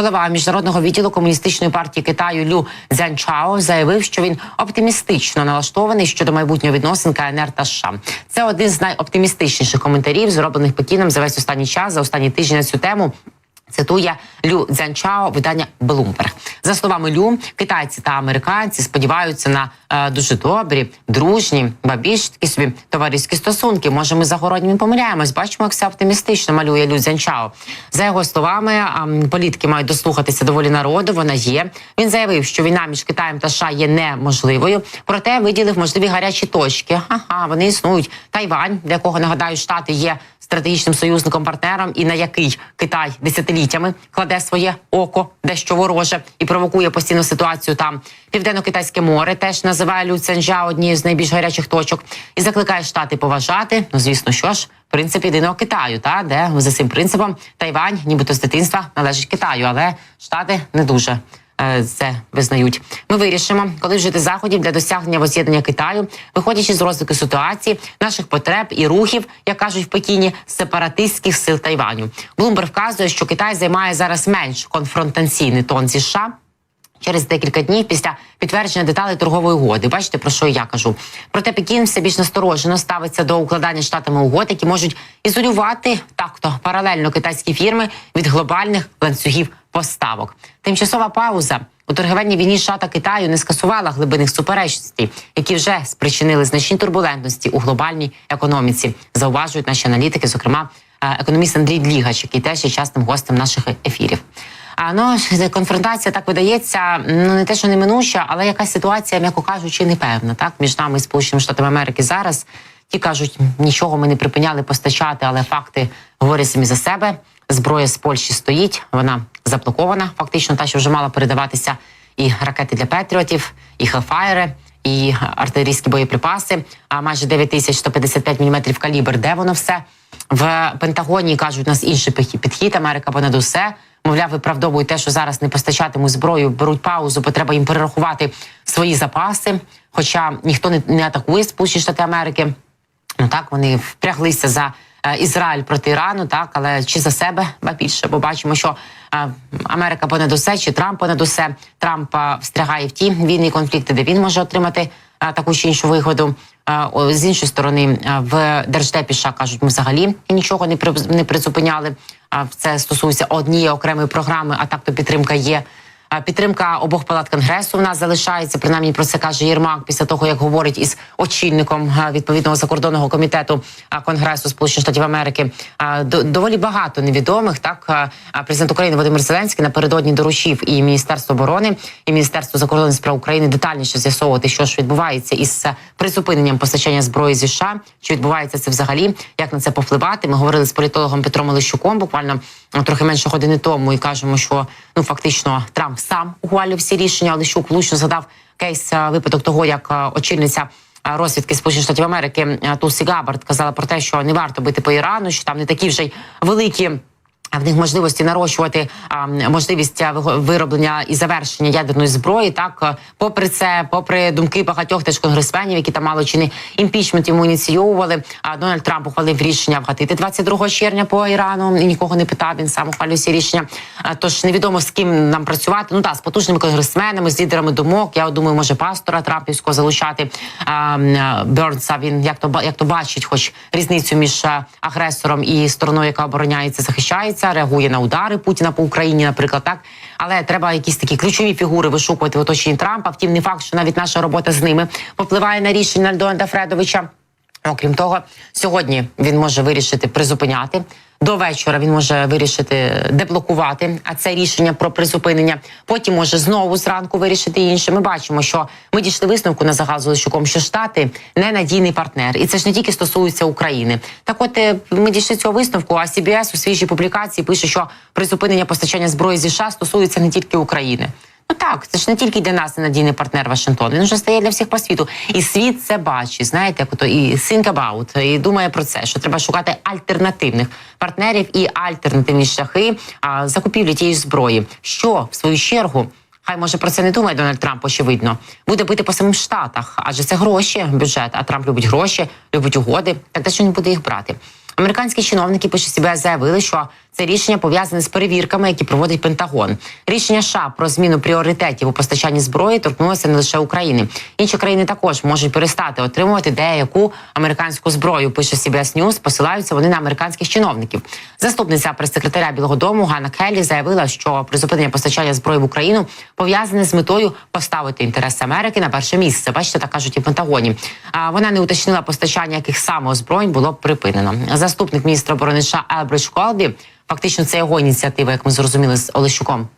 Голова міжнародного відділу комуністичної партії Китаю Лю Цзяньчао заявив, що він оптимістично налаштований щодо майбутнього відносин КНР та США. Це один з найоптимістичніших коментарів, зроблених Пекіном за весь останній час, за останні тижні на цю тему. Цитує Лю Цзянчао, видання Bloomberg. За словами Лю, китайці та американці сподіваються на е, дуже добрі, дружні, ба більш такі собі товариські стосунки. Може, ми загородніми помиляємось. Бачимо, як все оптимістично малює Лю Цзянчао. За його словами, е, політики мають дослухатися до волі народу. Вона є. Він заявив, що війна між Китаєм та США є неможливою. Проте виділив можливі гарячі точки. Ага, вони існують. Тайвань, для якого нагадаю, штати є стратегічним союзником партнером, і на який Китай десятиліттями кладе своє око дещо вороже і провокує постійну ситуацію там. Південно-китайське море теж називає Лю Цзяньжа однією з найбільш гарячих точок і закликає штати поважати. Ну звісно, що ж, принцип єдиного Китаю, та де за цим принципом Тайвань, нібито з дитинства належить Китаю, але штати не дуже це визнають. Ми вирішимо, коли вжити заходів для досягнення воз'єднання Китаю, виходячи з розвитку ситуації, наших потреб і рухів, як кажуть в Пекіні, сепаратистських сил Тайваню. Блумберг вказує, що Китай займає зараз менш конфронтаційний тон зі США. Через декілька днів після підтвердження деталей торгової угоди, бачите про що я кажу. Проте Пекін все більш насторожено ставиться до укладання штатами угод, які можуть ізолювати так-то паралельно китайські фірми від глобальних ланцюгів поставок. Тимчасова пауза у торговельній війні США та Китаю не скасувала глибинних суперечностей, які вже спричинили значні турбулентності у глобальній економіці. Зауважують наші аналітики, зокрема е, економіст Андрій Длігач, який теж є частим гостем наших ефірів. А ну конфронтація так видається, ну не те, що неминуча, але якась ситуація, м'яко кажучи, непевна. Так між нами і Сполученими Штатами Америки зараз. Ті кажуть, нічого ми не припиняли постачати, але факти говорять самі за себе. Зброя з Польщі стоїть, вона заблокована. Фактично, та що вже мала передаватися і ракети для Петріотів, і Хелфайри, і артилерійські боєприпаси. А майже 9155 мм калібр. Де воно все в Пентагоні кажуть, у нас інший підхід. Америка понад усе. Мовляв, виправдовують те, що зараз не постачатимуть зброю, беруть паузу, бо треба їм перерахувати свої запаси. Хоча ніхто не, не атакує Сполучені Штати Америки. Ну так вони впряглися за Ізраїль проти Ірану, так але чи за себе ба більше? Бо бачимо, що е, Америка понад усе, чи Трамп понад усе Трамп е, встрягає в ті війни конфлікти, де він може отримати е, таку чи іншу вигоду. Е, з іншої сторони, е, в держдепі США кажуть, ми взагалі нічого не не призупиняли. Це стосується однієї окремої програми. А так то підтримка є. Підтримка обох палат конгресу в нас залишається. Принаймні про це каже Єрмак після того, як говорить із очільником відповідного закордонного комітету Конгресу Сполучених Штатів Америки. Доволі багато невідомих. Так президент України Володимир Зеленський напередодні доручив і Міністерство оборони, і Міністерство закордонних справ України детальніше з'ясовувати, що ж відбувається із е, призупиненням постачання зброї зі США. Чи відбувається це взагалі? Як на це повпливати? Ми говорили з політологом Петром Олещуком буквально е, трохи менше години тому, і кажемо, що ну фактично Трамп сам ухвалював всі рішення. Олещук влучно згадав кейс е, випадок того, як е, очільниця. е, Розвідки Сполучених Штатів Америки Тусі Габард казала про те, що не варто бити по Ірану, що там не такі вже й великі. В них можливості нарощувати а, можливість вироблення і завершення ядерної зброї. Так, е, попри це, попри думки багатьох теж конгресменів, які там мало чи не імпічмент йому ініційовували. А Дональд Трамп ухвалив рішення вгатити 22 червня по Ірану. І нікого не питав. Він сам ухвалює ці рішення. А, тож невідомо з ким нам працювати. Ну так, з потужними конгресменами, з лідерами думок. Я думаю, може пастора Трампівського залучати а, Бернса. Він як то як то бачить, хоч різницю між агресором і стороною, яка обороняється, захищається, реагує на удари Путіна по Україні, наприклад, так. Але треба якісь такі ключові фігури вишукувати в оточенні Трампа. Втім, не факт, що навіть наша робота з ними попливає на рішення Дональда Фредовича. Окрім того, сьогодні він може вирішити призупиняти. До вечора він може вирішити деблокувати, а це рішення про призупинення. Потім може знову зранку вирішити інше. Ми бачимо, що ми дійшли висновку на загал з Олещуком, що штати ненадійний партнер, і це ж не тільки стосується України. Так, от е, ми дійшли цього висновку. А CBS у свіжій публікації пише, що призупинення постачання зброї зі США стосується не тільки України. Ну так, це ж не тільки для нас ненадійний партнер Вашингтон. Він вже стає для всіх по світу. І світ це бачить. Знаєте, як ото і think about, і думає про це, що треба шукати альтернативних партнерів і альтернативні шляхи а, закупівлі тієї зброї. Що в свою чергу. Хай може про це не думає Дональд Трамп, очевидно. Буде бити по самим штатах, адже це гроші, бюджет. А Трамп любить гроші, любить угоди. Так де що він буде їх брати? Американські чиновники пише себе заявили, що Це рішення пов'язане з перевірками, які проводить Пентагон. Рішення США про зміну пріоритетів у постачанні зброї торкнулося не лише України. Інші країни також можуть перестати отримувати деяку американську зброю. Пише CBS News, посилаються вони на американських чиновників. Заступниця прес-секретаря Білого Дому Ганна Келлі заявила, що призупинення постачання зброї в Україну пов'язане з метою поставити інтереси Америки на перше місце. Бачите, так кажуть і в Пентагоні. А вона не уточнила постачання, яких саме озброєнь було припинено. Заступник міністра оборони США Елбридж Колбі, фактично це його ініціатива, як ми зрозуміли з Олещуком.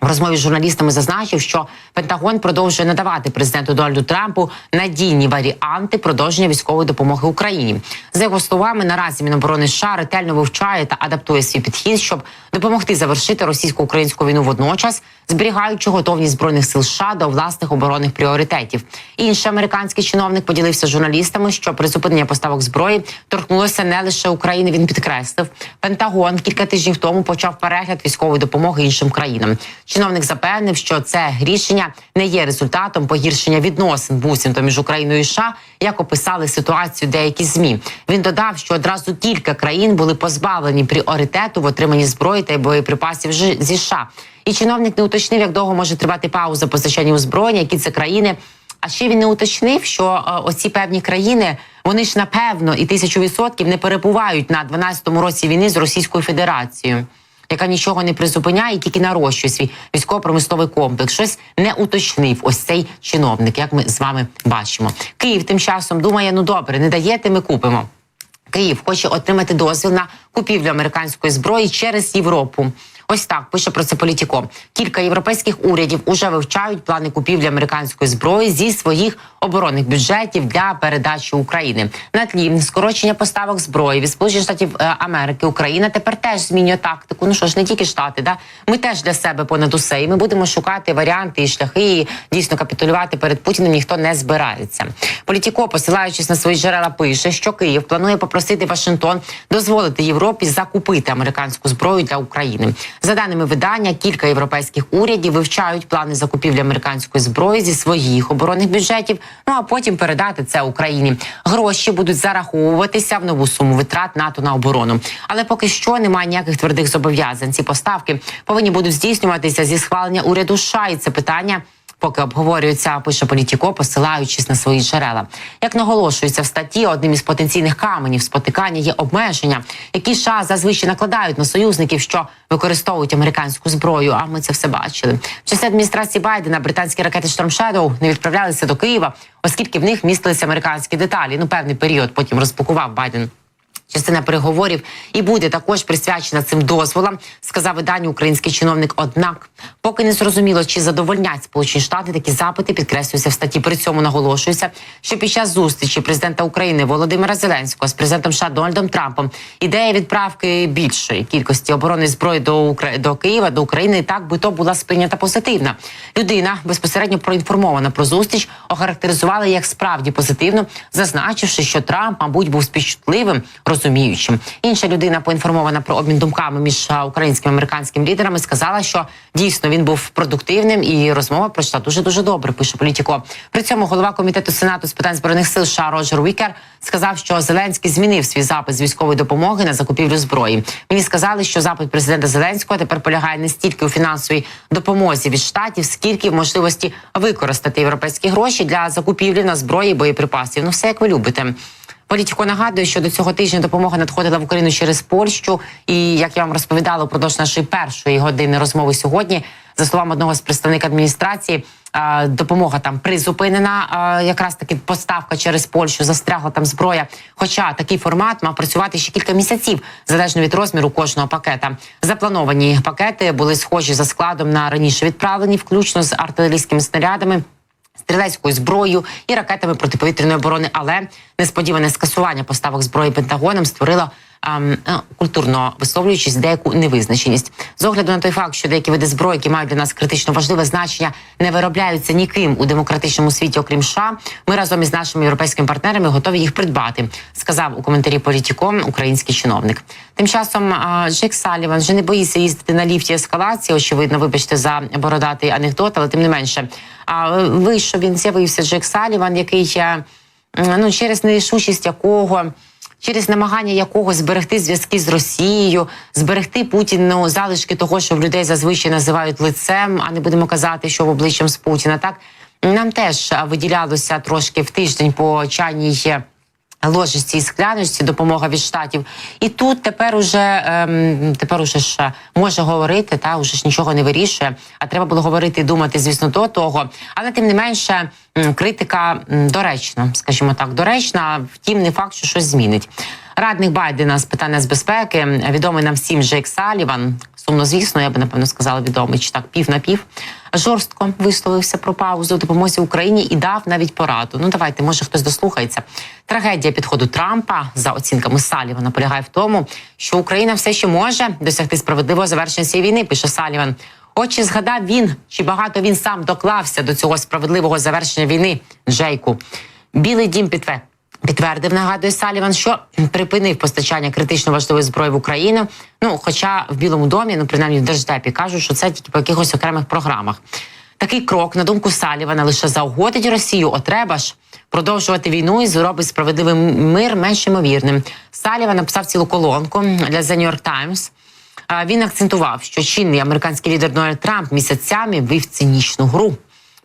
В розмові з журналістами зазначив, що Пентагон продовжує надавати президенту Дональду Трампу надійні варіанти продовження військової допомоги Україні. За його словами, наразі Міноборони США ретельно вивчає та адаптує свій підхід, щоб допомогти завершити російсько-українську війну водночас, зберігаючи готовність збройних сил США до власних оборонних пріоритетів. Інший американський чиновник поділився з журналістами, що призупинення поставок зброї торкнулося не лише України. Він підкреслив, Пентагон кілька тижнів тому почав перегляд військової допомоги іншим країнам. Чиновник запевнив, що це рішення не є результатом погіршення відносин буцімто між Україною і США, як описали ситуацію деякі змі. Він додав, що одразу кілька країн були позбавлені пріоритету в отриманні зброї та боєприпасів зі США. І чиновник не уточнив, як довго може тривати пауза постачання озброєння, які це країни. А ще він не уточнив, що е, оці певні країни вони ж напевно і тисячу відсотків не перебувають на 12-му році війни з Російською Федерацією яка нічого не призупиняє, і тільки нарощує свій військово-промисловий комплекс. Щось не уточнив ось цей чиновник, як ми з вами бачимо. Київ тим часом думає: ну добре, не даєте, ми купимо. Київ хоче отримати дозвіл на купівлю американської зброї через Європу. Ось так пише про це політіко. Кілька європейських урядів уже вивчають плани купівлі американської зброї зі своїх оборонних бюджетів для передачі України. На тлі скорочення поставок зброї від Сполучених Штатів е, Америки Україна тепер теж змінює тактику. Ну що ж, не тільки штати, да ми теж для себе понад усе, і ми будемо шукати варіанти і шляхи. І дійсно капітулювати перед Путіним ніхто не збирається. Політіко, посилаючись на свої джерела, пише, що Київ планує попросити Вашингтон дозволити Європі закупити американську зброю для України. За даними видання, кілька європейських урядів вивчають плани закупівлі американської зброї зі своїх оборонних бюджетів. Ну а потім передати це Україні. Гроші будуть зараховуватися в нову суму витрат НАТО на оборону. Але поки що немає ніяких твердих зобов'язань. Ці поставки повинні будуть здійснюватися зі схвалення уряду США. І це питання поки обговорюється, пише політіко, посилаючись на свої джерела. Як наголошується в статті, одним із потенційних каменів спотикання є обмеження, які США зазвичай накладають на союзників, що використовують американську зброю. А ми це все бачили. В часі адміністрації Байдена британські ракети Storm Shadow не відправлялися до Києва, оскільки в них містилися американські деталі. Ну певний період потім розпакував Байден. Частина переговорів і буде також присвячена цим дозволам, сказав виданню український чиновник. Однак, поки не зрозуміло, чи задовольнять Сполучені Штати такі запити, підкреслюється в статті. При цьому наголошується, що під час зустрічі президента України Володимира Зеленського з президентом США Дональдом Трампом ідея відправки більшої кількості оборонної зброї до Укра... до Києва до України так би то була сприйнята позитивно. Людина безпосередньо проінформована про зустріч, охарактеризувала як справді позитивно, зазначивши, що Трамп, мабуть, був співчутливим розуміючим. Інша людина, поінформована про обмін думками між а, українськими і американськими лідерами, сказала, що дійсно він був продуктивним і розмова пройшла дуже дуже добре. Пише політіко. При цьому голова комітету сенату з питань збройних сил США Роджер Вікер сказав, що Зеленський змінив свій запит з військової допомоги на закупівлю зброї. Мені сказали, що запит президента Зеленського тепер полягає не стільки у фінансовій допомозі від штатів, скільки в можливості використати європейські гроші для закупівлі на зброї і боєприпасів. Ну все як ви любите. Політіко нагадує, що до цього тижня допомога надходила в Україну через Польщу. І як я вам розповідала впродовж нашої першої години розмови сьогодні, за словами одного з представників адміністрації, допомога там призупинена. Якраз таки поставка через Польщу застрягла там зброя. Хоча такий формат мав працювати ще кілька місяців, залежно від розміру кожного пакета. Заплановані пакети були схожі за складом на раніше відправлені, включно з артилерійськими снарядами стрілецькою зброєю і ракетами протиповітряної оборони. Але несподіване скасування поставок зброї Пентагоном створило культурно висловлюючись деяку невизначеність з огляду на той факт, що деякі види зброї, які мають для нас критично важливе значення, не виробляються ніким у демократичному світі, окрім США. Ми разом із нашими європейськими партнерами готові їх придбати. Сказав у коментарі політіком український чиновник. Тим часом Джек Саліван вже не боїться їздити на ліфті ескалації. Очевидно, вибачте за бородатий анекдот, але тим не менше. А вийшов він з'явився Джек Саліван, який е, ну через нерішучість якого через намагання якого зберегти зв'язки з Росією, зберегти Путіну залишки того, що в людей зазвичай називають лицем, а не будемо казати, що в обличчям з Путіна. Так нам теж виділялося трошки в тиждень по чайній. Ложечці і скляночці, допомога від штатів. І тут тепер уже ем, тепер уже ж е, може говорити, та уже ж нічого не вирішує. А треба було говорити і думати, звісно, до того. Але тим не менше, критика доречна, скажімо так, доречна. Втім, не факт, що щось змінить. Радник Байдена з питання з безпеки, відомий нам всім Джейк Саліван, сумно звісно, я би напевно сказала відомий, чи так пів на пів, жорстко висловився про паузу допомозі Україні і дав навіть пораду. Ну давайте, може хтось дослухається. Трагедія підходу Трампа за оцінками Салівана полягає в тому, що Україна все ще може досягти справедливого завершення цієї війни. Пише Саліван. От чи згадав він, чи багато він сам доклався до цього справедливого завершення війни Джейку. Білий дім підтвердив. Підтвердив, нагадує Саліван, що припинив постачання критично важливої зброї в Україну. Ну, хоча в Білому домі, ну принаймні в Держдепі, кажуть, що це тільки по якихось окремих програмах. Такий крок, на думку Салівана, лише заохотить Росію, от треба ж продовжувати війну і зробить справедливий мир менш ймовірним. Саліван написав цілу колонку для The New York Times. Він акцентував, що чинний американський лідер Дональд Трамп місяцями вив цинічну гру.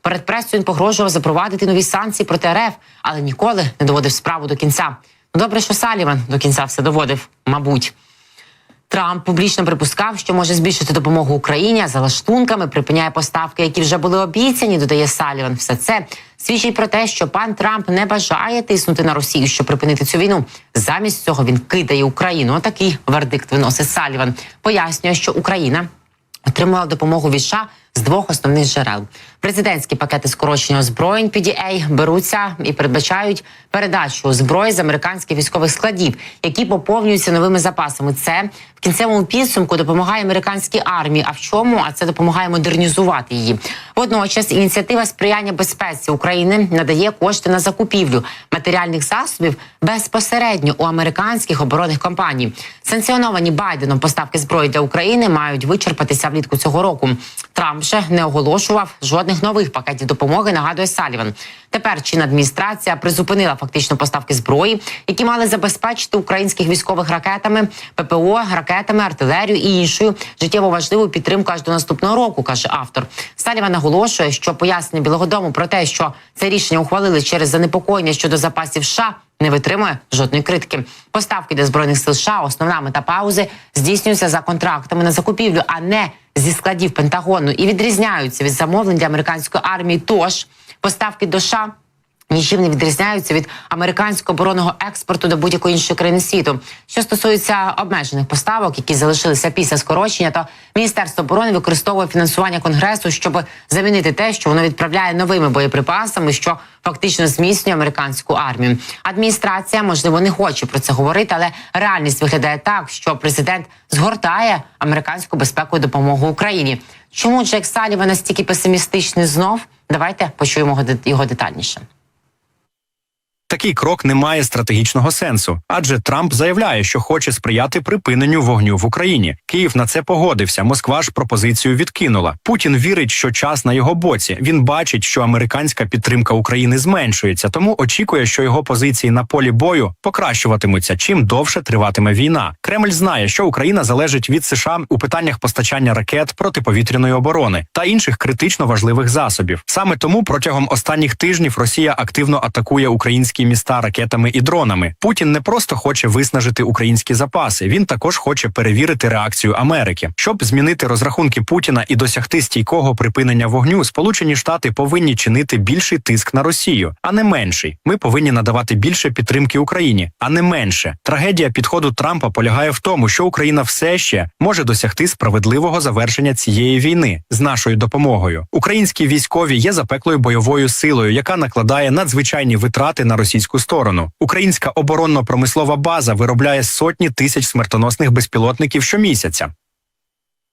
Перед пресою він погрожував запровадити нові санкції проти РФ, але ніколи не доводив справу до кінця. Ну добре, що Саліван до кінця все доводив, мабуть. Трамп публічно припускав, що може збільшити допомогу Україні за лаштунками, припиняє поставки, які вже були обіцяні. Додає Саліван. Все це свідчить про те, що пан Трамп не бажає тиснути на Росію, щоб припинити цю війну. Замість цього він кидає Україну. Отакий вердикт виносить Саліван. Пояснює, що Україна отримала допомогу від США з двох основних джерел. Президентські пакети скорочення озброєнь PDA беруться і передбачають передачу зброї з американських військових складів, які поповнюються новими запасами. Це в кінцевому підсумку допомагає американській армії. А в чому? А це допомагає модернізувати її. Водночас ініціатива сприяння безпеці України надає кошти на закупівлю матеріальних засобів безпосередньо у американських оборонних компаній. Санкціоновані Байденом поставки зброї для України мають вичерпатися влітку цього року. Трамп же не оголошував жодних нових пакетів допомоги. Нагадує Саліван. Тепер чинна адміністрація призупинила фактично поставки зброї, які мали забезпечити українських військових ракетами, ППО, ракетами, артилерію і іншою життєво важливою підтримкою аж до наступного року, каже автор. Саліван наголошує, що пояснення Білого Дому про те, що це рішення ухвалили через занепокоєння щодо запасів США, не витримує жодної критики. Поставки для збройних сил США, основна мета паузи здійснюються за контрактами на закупівлю, а не зі складів Пентагону і відрізняються від замовлень для американської армії. Тож поставки до США нічим не відрізняються від американського оборонного експорту до будь-якої іншої країни світу. Що стосується обмежених поставок, які залишилися після скорочення, то міністерство оборони використовує фінансування конгресу, щоб замінити те, що воно відправляє новими боєприпасами, що фактично зміцнює американську армію. Адміністрація можливо не хоче про це говорити, але реальність виглядає так, що президент згортає американську безпеку і допомогу Україні. Чому Джек Саліван настільки песимістичний знов? Давайте почуємо його детальніше. Такий крок не має стратегічного сенсу, адже Трамп заявляє, що хоче сприяти припиненню вогню в Україні. Київ на це погодився. Москва ж пропозицію відкинула. Путін вірить, що час на його боці. Він бачить, що американська підтримка України зменшується, тому очікує, що його позиції на полі бою покращуватимуться чим довше триватиме війна. Кремль знає, що Україна залежить від США у питаннях постачання ракет протиповітряної оборони та інших критично важливих засобів. Саме тому протягом останніх тижнів Росія активно атакує українські міста ракетами і дронами. Путін не просто хоче виснажити українські запаси, він також хоче перевірити реакцію Америки. Щоб змінити розрахунки Путіна і досягти стійкого припинення вогню, Сполучені Штати повинні чинити більший тиск на Росію, а не менший. Ми повинні надавати більше підтримки Україні, а не менше. Трагедія підходу Трампа полягає в тому, що Україна все ще може досягти справедливого завершення цієї війни з нашою допомогою. Українські військові є запеклою бойовою силою, яка накладає надзвичайні витрати на російську сторону. Українська оборонно-промислова база виробляє сотні тисяч смертоносних безпілотників щомісяця.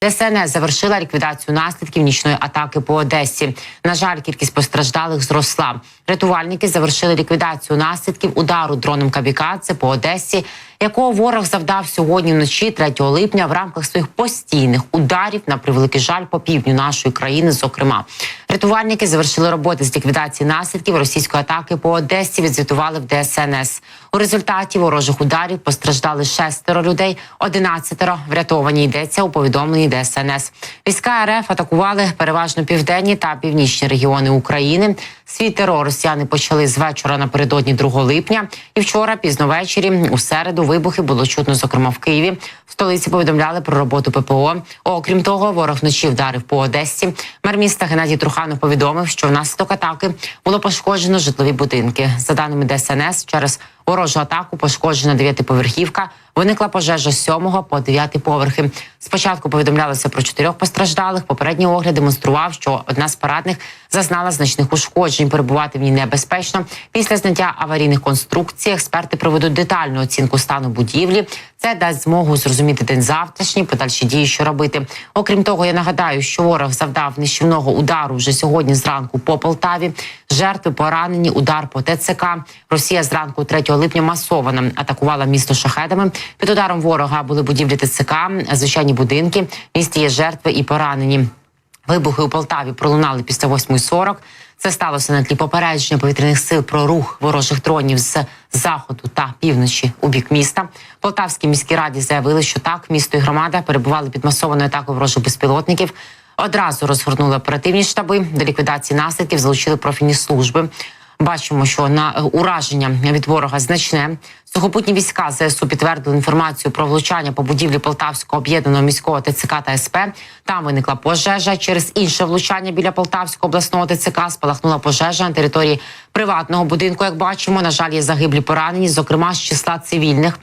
ДСНС завершила ліквідацію наслідків нічної атаки по Одесі. На жаль, кількість постраждалих зросла. Рятувальники завершили ліквідацію наслідків удару дроном Кабікадзе по Одесі. Якого ворог завдав сьогодні вночі, 3 липня, в рамках своїх постійних ударів на превеликий жаль по півдню нашої країни. Зокрема, рятувальники завершили роботи з ліквідації наслідків російської атаки по Одесі. Відзвітували в ДСНС. У результаті ворожих ударів постраждали шестеро людей, одинадцятеро врятовані. Йдеться у повідомленні ДСНС. Війська РФ атакували переважно південні та північні регіони України. Свій терор росіяни почали з вечора напередодні 2 липня. І вчора, пізно ввечері, у середу, вибухи було чутно, зокрема в Києві. В столиці повідомляли про роботу ППО. Окрім того, ворог вночі вдарив по Одесі. Мер міста Геннадій Труханов повідомив, що внаслідок атаки було пошкоджено житлові будинки. За даними ДСНС, через ворожу атаку пошкоджена дев'ятиповерхівка. Виникла пожежа з 7 по 9 поверхи. Спочатку повідомлялося про чотирьох постраждалих. Попередній огляд демонстрував, що одна з парадних зазнала значних ушкоджень. Перебувати в ній небезпечно. Після зняття аварійних конструкцій експерти проведуть детальну оцінку стану будівлі. Це дасть змогу зрозуміти день завтрашній, подальші дії, що робити. Окрім того, я нагадаю, що ворог завдав нищівного удару вже сьогодні зранку по Полтаві. Жертви поранені, удар по ТЦК. Росія зранку 3 липня масово атакувала місто шахедами. Під ударом ворога були будівлі ТЦК, звичайні будинки. Місті є жертви і поранені. Вибухи у Полтаві пролунали після 8.40. Це сталося на тлі попередження повітряних сил про рух ворожих дронів з заходу та півночі у бік міста. Полтавській міській раді заявили, що так місто і громада перебували під масованою атакою ворожих безпілотників. Одразу розгорнули оперативні штаби до ліквідації наслідків, залучили профільні служби. Бачимо, що на е, ураження від ворога значне. Сухопутні війська ЗСУ підтвердили інформацію про влучання по будівлі Полтавського об'єднаного міського ТЦК та СП. Там виникла пожежа. Через інше влучання біля Полтавського обласного ТЦК спалахнула пожежа на території приватного будинку. Як бачимо, на жаль, є загиблі поранені, зокрема з числа цивільних.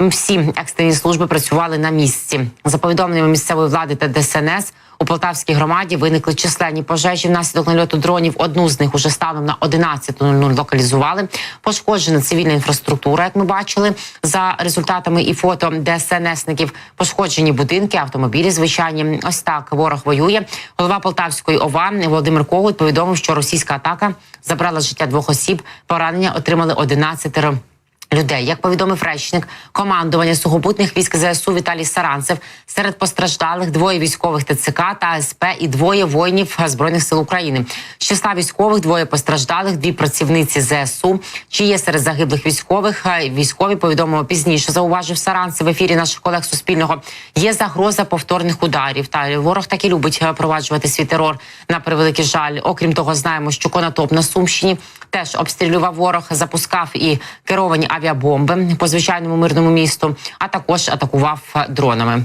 Всі екстрені служби працювали на місці. За повідомленнями місцевої влади та ДСНС у Полтавській громаді виникли численні пожежі внаслідок нальоту дронів. Одну з них уже станом на 11.00 локалізували. Пошкоджена цивільна інфраструктура, як ми бачили, за результатами і фото ДСНСників. Пошкоджені будинки, автомобілі. Звичайні, ось так ворог воює. Голова Полтавської ОВА Володимир Когут повідомив, що російська атака забрала життя двох осіб. Поранення отримали 11 людей. Як повідомив речник командування сухопутних військ ЗСУ Віталій Саранцев, серед постраждалих двоє військових ТЦК та СП і двоє воїнів збройних сил України. З числа військових двоє постраждалих, дві працівниці ЗСУ. Чи є серед загиблих військових? Е, Військові повідомили пізніше. Зауважив Саранцев в ефірі наших колег Суспільного. Є загроза повторних ударів. Та ворог так і любить е, проваджувати свій терор на превеликий жаль. Окрім того, знаємо, що Конотоп на Сумщині теж обстрілював ворог, запускав і керовані авіабомби по звичайному мирному місту, а також атакував дронами.